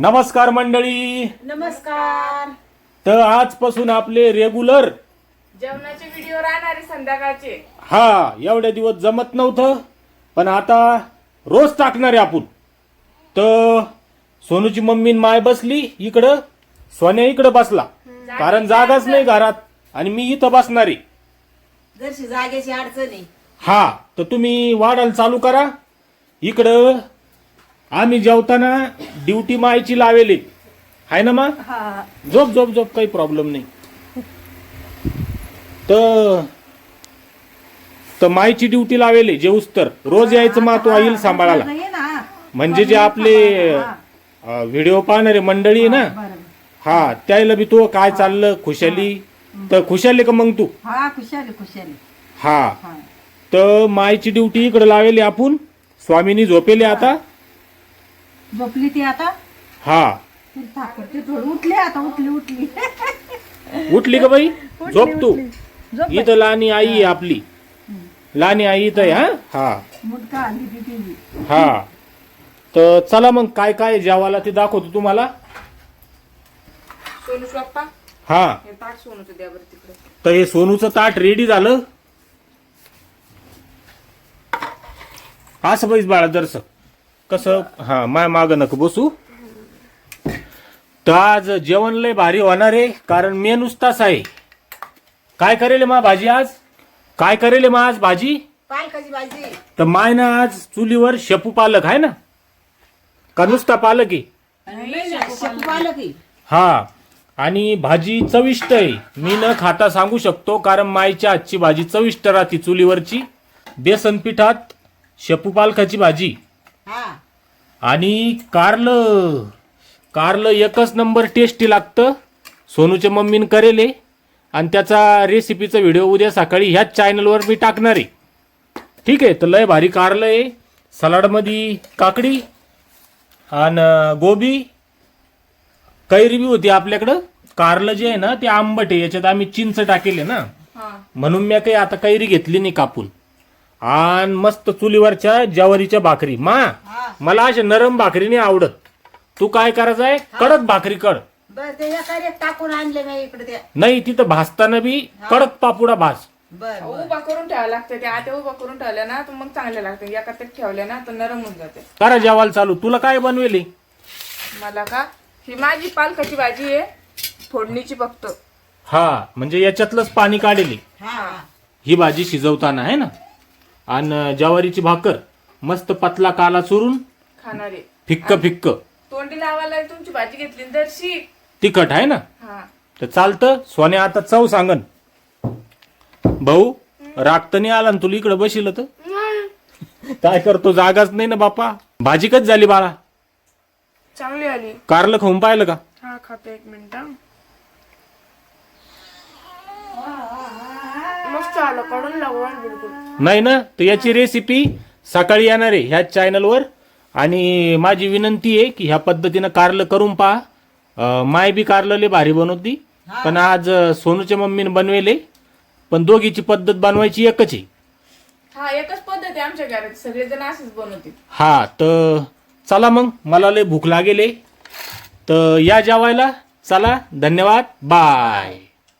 नमस्कार मंडळी. नमस्कार. तर आजपासून आपले रेग्युलर जेवणाचे व्हिडिओ राहणारे संध्याकाळचे. हा एवढ्या दिवस जमत नव्हतं पण आता रोज टाकणार आहे आपण. तर सोनूची मम्मी न माय बसली इकडं सोन्या इकडं बसला. कारण जागाच नाही घरात आणि मी इथं बसणार. आहे जरशी जागेची अडचण आहे. हा तर तुम्ही वाढायला चालू करा. इकडं आम्ही जेवताना ड्युटी मायची लावेली. आहे ना मा? झोप झोप झोप काही प्रॉब्लेम नाही. तर तर मायची ड्युटी लावेली जेऊस तर रोज यायचं मा तो येईल सांभाळायला. नाही ना. म्हणजे जे आपले व्हिडिओ पाहणारे मंडळी आहे ना? हा त्याला बी तो काय चाललं खुशाली. तर खुशाली का मग तू? हा खुशाली खुशाली. हा. हा. तर मायची ड्युटी इकडे लावेली आपण. स्वामीनी झोपेली आता. झोपली ती आता? हा. ती थोडी उठली आता उठली उठली. उठली का बाई? झोप तू. झोप इथं लहानी आई आहे आपली. लहानी आई इथं आहे हा? हा. मुटका आली ती ती हा. तर चला मग काय काय जेवायला ते दाखवतो तुम्हाला. सोनू पप्पा हा. हे ताट सोनूचं द्या बरं तिकडे. तर हे सोनूचं ताट रेडी झालं. असं बैस बाळा जरस कसं? हा माय माग नको बसू. तर आज जेवण लय भारी होणार आहे कारण मेनूच तास आहे. काय करेल मा भाजी आज? काय करेल मा आज भाजी? पालकाची भाजी. तर माय ना आज चुलीवर शेपू पालक आहे ना? का नुसता पालक आहे? शेपू पालक आहे. हा आणि भाजी चविष्ट आहे. मी न खाता सांगू शकतो कारण मायच्या आजची भाजी चविष्ट राहते चुलीवरची. बेसन पिठात शेपू पालकाची भाजी. आणि कारलं कारलं एकच नंबर टेस्टी लागतं. सोनूच्या मम्मीनं करेले. आणि त्याचा रेसिपीचा व्हिडिओ उद्या सकाळी ह्याच चॅनलवर मी टाकणार आहे. ठीक आहे तर लय भारी कारलं आहे. सलाडमध्ये काकडी आणि गोबी. कैरी बी होती आपल्याकडं. कारलं जे आहे ना ते आंबट आहे. याच्यात आम्ही चिंच टाकेले ना. म्हणून मी काही आता कैरी घेतली नाही कापून. आणि मस्त चुलीवरच्या ज्वारीच्या भाकरी. मा मला अशा नरम भाकरी नाही आवडत. तू काय करायचं आहे? कडक भाकरी कड बर ते टाकून आणले इकडे नाही तिथं भासताना बी कडक पापुडा भास बर बर. उभा करून ठेवावं लागतं. ते आता उभा करून ठेवल्या ना तर मग चांगले लागते. एका ते ठेवल्या ना तर नरम होऊन जाते. करा जेवायला चालू. तुला काय बनवेली? मला का? ही माझी पालकाची भाजी आहे. फोडणीची फक्त. हा म्हणजे याच्यातलंच पाणी काढेली. हा. ही भाजी शिजवताना आहे ना? आणि ज्वारीची भाकर मस्त पतला काला चुरून खाणारे. फिक्क फिक्क. तोंडी लावायला तुमची भाजी घेतली जरशी तिखट आहे ना? हा. तर चालतं. सोन्या आता चव सांगन. भाऊ राग तर नाही आला ना तुला इकडं बशील तर? काय करतो? जागाच नाही ना बापा. भाजी कच झाली बाळा? चांगली आली. कारलं खाऊन पाहिलं का? हा खाते एक मिनिट मस्त आलं. कडून लागवण बिलकुल. नाही ना? तर याची रेसिपी सकाळी येणार आहे. ह्या चॅनलवर आणि माझी विनंती आहे की ह्या पद्धतीनं कारलं करून पहा. माय बी कारलं लय भारी बनवती. पण आज सोनूच्या मम्मीने बनवेले. पण दोघीची पद्धत बनवायची एकच आहे. हा एकच पद्धत आहे आमच्या घरात. सगळेजण असंच बनवते हा तर चला मग. मला लय भूक लागेल. तर या जेवायला. चला धन्यवाद. बाय.